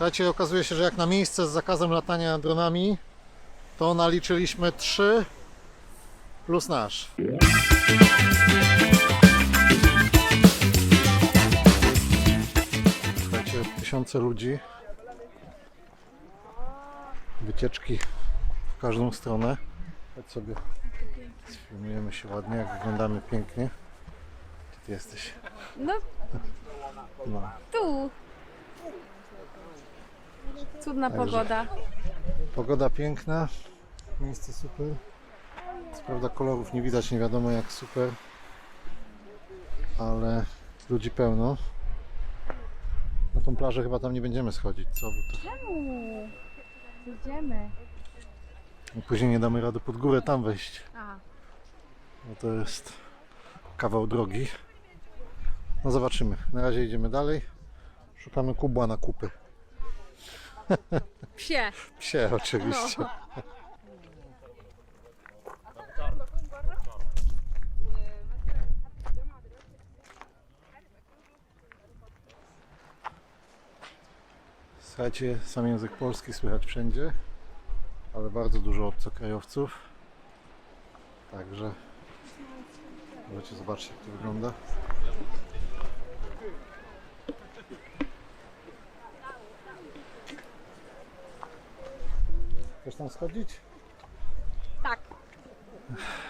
Słuchajcie, okazuje się, że jak na miejsce z zakazem latania dronami, to naliczyliśmy 3 plus nasz. Słuchajcie, tysiące ludzi. Wycieczki w każdą stronę. Chodź sobie. Sfilmujemy się ładnie, jak wyglądamy pięknie. Gdzie ty jesteś? No No. tu. Cudna Także- pogoda. Pogoda piękna, miejsce super. Co prawda kolorów nie widać, nie wiadomo jak super, ale ludzi pełno. Na tą plażę chyba tam nie będziemy schodzić, co? Bo to... Czemu? Idziemy. Później nie damy rady pod górę tam wejść, A, bo to jest kawał drogi. No zobaczymy. Na razie idziemy dalej. Szukamy kubła na kupy. Psie. Psie oczywiście. Słuchajcie, sam język polski słychać wszędzie, ale bardzo dużo obcokrajowców. Także możecie zobaczyć jak to wygląda. Chcesz tam schodzić? Tak.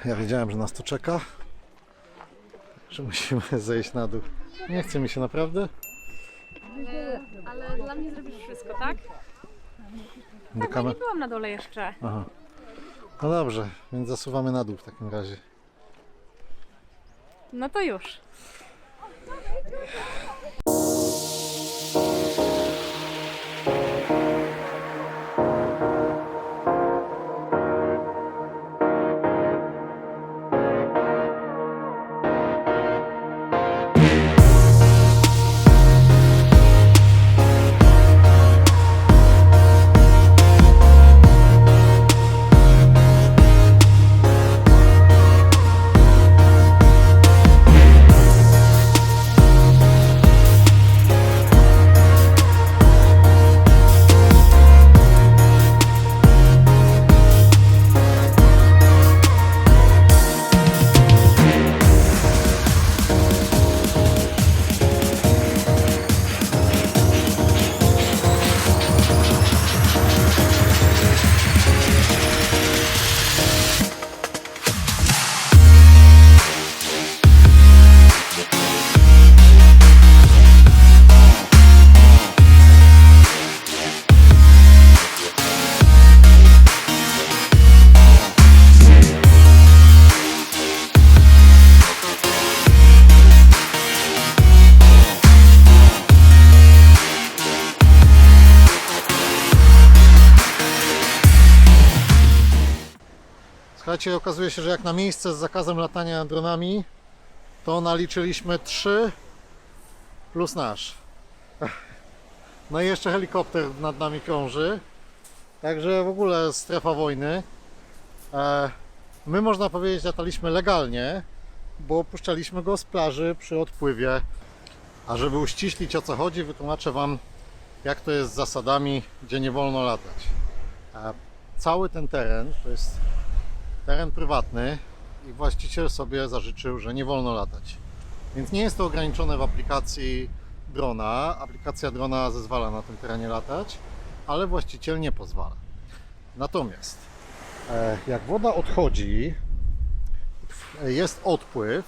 Ja wiedziałem, że nas to czeka. Że musimy zejść na dół. Nie chce mi się naprawdę. E, ale dla mnie zrobisz wszystko, tak? Do Tak, bo kamer... nie byłam na dole jeszcze. Aha. No dobrze, więc zasuwamy na dół w takim razie. No to już. Słuchajcie, okazuje się, że jak na miejsce z zakazem latania dronami, to naliczyliśmy 3 plus nasz. No i jeszcze helikopter nad nami krąży. Także w ogóle strefa wojny. E, My można powiedzieć lataliśmy legalnie, bo opuszczaliśmy go z plaży przy odpływie. A żeby uściślić o co chodzi, wytłumaczę Wam jak to jest z zasadami, gdzie nie wolno latać. E, Cały ten teren to jest teren prywatny i właściciel sobie zażyczył, że nie wolno latać. Więc nie jest to ograniczone w aplikacji drona. Aplikacja drona zezwala na tym terenie latać, ale właściciel nie pozwala. Natomiast e, jak woda odchodzi, jest odpływ,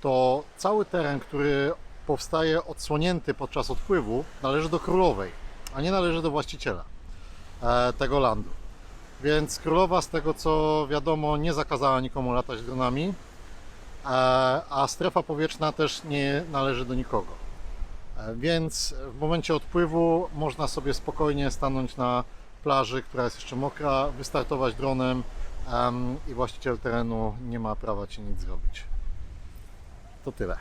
to cały teren, który powstaje odsłonięty podczas odpływu, należy do królowej, a nie należy do właściciela e, tego landu. Więc królowa, z tego co wiadomo, nie zakazała nikomu latać dronami, e, a strefa powietrzna też nie należy do nikogo. E, Więc w momencie odpływu można sobie spokojnie stanąć na plaży, która jest jeszcze mokra, wystartować dronem em, i właściciel terenu nie ma prawa ci nic zrobić. To tyle.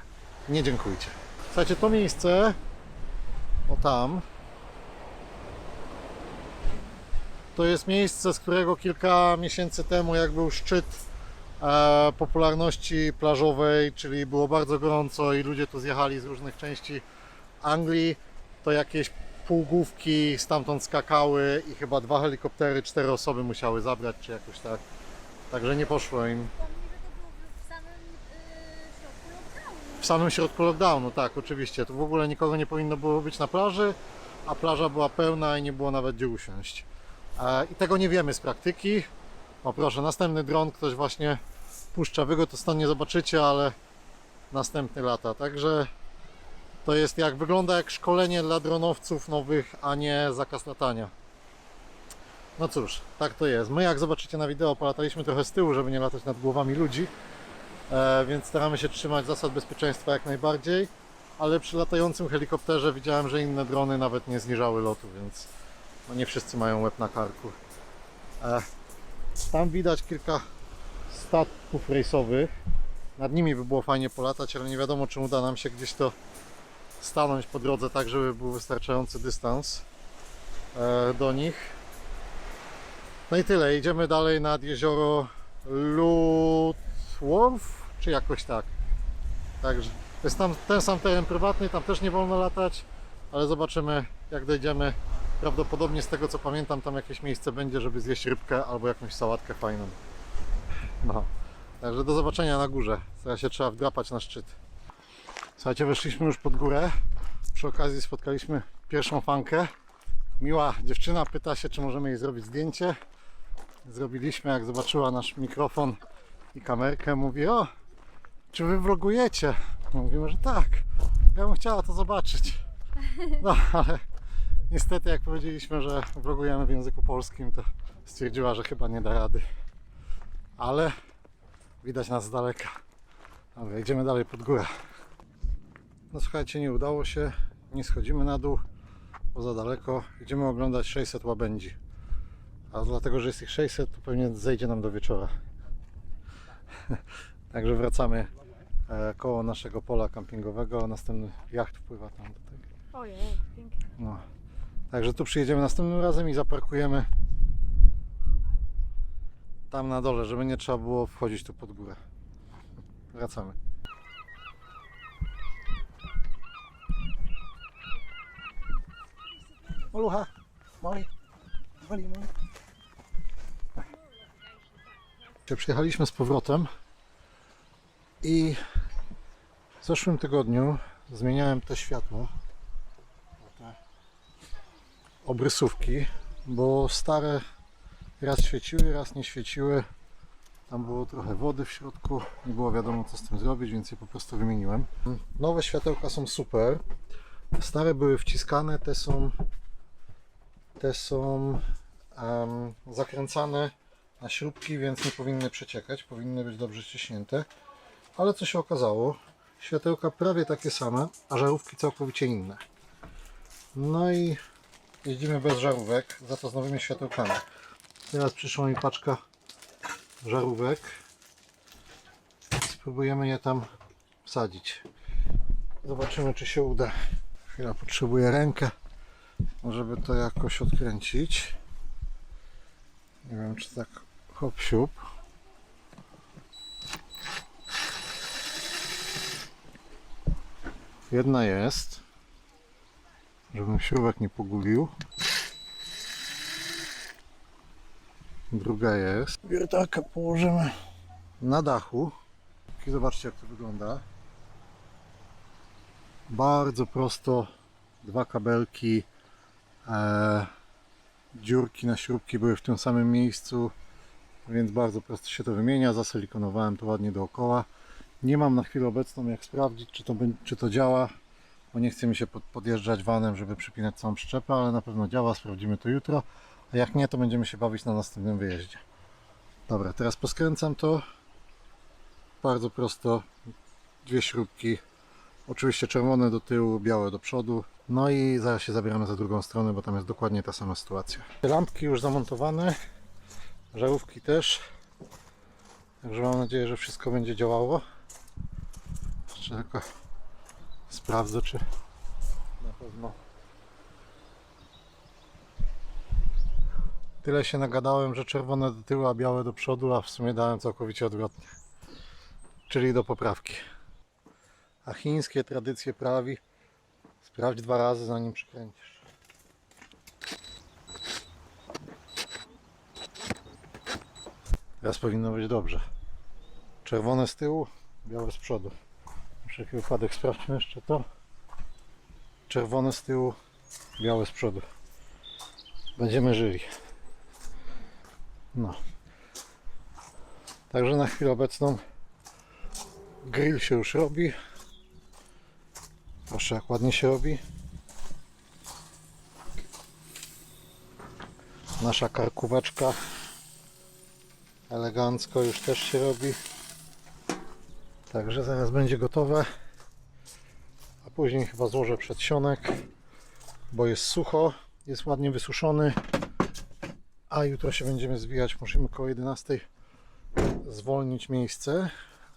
Nie dziękujcie. Słuchajcie, to miejsce, o tam, to jest miejsce, z którego kilka miesięcy temu, jak był szczyt e, popularności plażowej, czyli było bardzo gorąco i ludzie tu zjechali z różnych części Anglii, to jakieś półgłówki stamtąd skakały i chyba dwa helikoptery, cztery osoby musiały zabrać, czy jakoś tak. Także nie poszło im. W samym środku lockdownu, tak, oczywiście. Tu w ogóle nikogo nie powinno było być na plaży, a plaża była pełna i nie było nawet gdzie usiąść. I tego nie wiemy z praktyki. O proszę, następny dron ktoś właśnie puszcza. Wy go to stąd nie zobaczycie, ale następny lata. Także to jest jak wygląda jak szkolenie dla dronowców nowych, a nie zakaz latania. No cóż, tak to jest. My jak zobaczycie na wideo polataliśmy trochę z tyłu, żeby nie latać nad głowami ludzi. E, więc staramy się trzymać zasad bezpieczeństwa jak najbardziej, ale przy latającym helikopterze widziałem, że inne drony nawet nie zniżały lotu, więc no nie wszyscy mają łeb na karku. E, tam widać kilka statków rejsowych. Nad nimi by było fajnie polatać, ale nie wiadomo, czy uda nam się gdzieś to stanąć po drodze, tak żeby był wystarczający dystans e, do nich. No i tyle. Idziemy dalej nad jezioro Lutworth, czy jakoś tak. Także jest tam ten sam teren prywatny, tam też nie wolno latać, ale zobaczymy jak dojdziemy. Prawdopodobnie z tego co pamiętam tam jakieś miejsce będzie, żeby zjeść rybkę albo jakąś sałatkę fajną. No. Także do zobaczenia na górze. Teraz się trzeba wdrapać na szczyt. Słuchajcie, weszliśmy już pod górę. Przy okazji spotkaliśmy pierwszą fankę. Miła dziewczyna pyta się, czy możemy jej zrobić zdjęcie. Zrobiliśmy, jak zobaczyła nasz mikrofon i kamerkę, mówi: O, czy wy vlogujecie? Mówimy, że tak. Ja bym chciała to zobaczyć. No, ale niestety, jak powiedzieliśmy, że vlogujemy w języku polskim, to stwierdziła, że chyba nie da rady. Ale widać nas z daleka. Dobra, idziemy dalej pod górę. No słuchajcie, nie udało się. Nie schodzimy na dół, bo za daleko. Idziemy oglądać 600 łabędzi. A dlatego, że jest ich 600, to pewnie zejdzie nam do wieczora. Także wracamy e, koło naszego pola kampingowego. Następny jacht wpływa tam do tego. Ojej, pięknie. No. Także tu przyjedziemy następnym razem i zaparkujemy tam na dole, żeby nie trzeba było wchodzić tu pod górę. Wracamy. Olucha, Molly, Molly, Molly. Przyjechaliśmy z powrotem i w zeszłym tygodniu zmieniałem te światło obrysówki, bo stare raz świeciły, raz nie świeciły. Tam było trochę wody w środku, nie było wiadomo co z tym zrobić, więc je po prostu wymieniłem. Nowe światełka są super. Stare były wciskane, te są te są em, zakręcane na śrubki, więc nie powinny przeciekać, powinny być dobrze ściśnięte. Ale co się okazało? Światełka prawie takie same, a żarówki całkowicie inne. No i jeździmy bez żarówek, za to z nowymi światełkami. Teraz przyszła mi paczka żarówek. Spróbujemy je tam wsadzić. Zobaczymy, czy się uda. Chwila, potrzebuję rękę, żeby to jakoś odkręcić. Nie wiem, czy tak hop siup. Jedna jest żebym śrubek nie pogubił. Druga jest. Wiertarkę położymy na dachu. I zobaczcie jak to wygląda. Bardzo prosto. Dwa kabelki. E, dziurki na śrubki były w tym samym miejscu. Więc bardzo prosto się to wymienia. Zasilikonowałem to ładnie dookoła. Nie mam na chwilę obecną jak sprawdzić czy to, czy to działa bo nie chce mi się pod, podjeżdżać vanem, żeby przypinać całą przyczepę, ale na pewno działa, sprawdzimy to jutro, a jak nie, to będziemy się bawić na następnym wyjeździe. Dobra, teraz poskręcam to. Bardzo prosto, dwie śrubki, oczywiście czerwone do tyłu, białe do przodu. No i zaraz się zabieramy za drugą stronę, bo tam jest dokładnie ta sama sytuacja. Lampki już zamontowane, żarówki też. Także mam nadzieję, że wszystko będzie działało. Jeszcze tylko sprawdzę, czy na pewno tyle się nagadałem, że czerwone do tyłu, a białe do przodu, a w sumie dałem całkowicie odwrotnie, czyli do poprawki. A chińskie tradycje prawi sprawdź dwa razy zanim przykręcisz. Teraz powinno być dobrze. Czerwone z tyłu, białe z przodu. Wszelki wypadek sprawdźmy jeszcze to. Czerwone z tyłu, białe z przodu. Będziemy żyli. No. Także na chwilę obecną grill się już robi. Proszę, jak ładnie się robi. Nasza karkóweczka elegancko już też się robi. Także zaraz będzie gotowe. A później chyba złożę przedsionek, bo jest sucho, jest ładnie wysuszony. A jutro się będziemy zwijać. Musimy koło 11 zwolnić miejsce,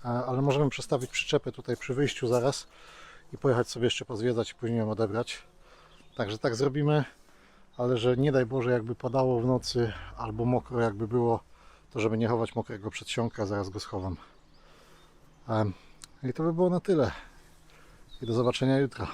ale możemy przestawić przyczepę tutaj przy wyjściu zaraz i pojechać sobie jeszcze pozwiedzać i później ją odebrać. Także tak zrobimy, ale że nie daj Boże jakby padało w nocy albo mokro jakby było, to żeby nie chować mokrego przedsionka, zaraz go schowam. I to by było na tyle. I do zobaczenia jutro.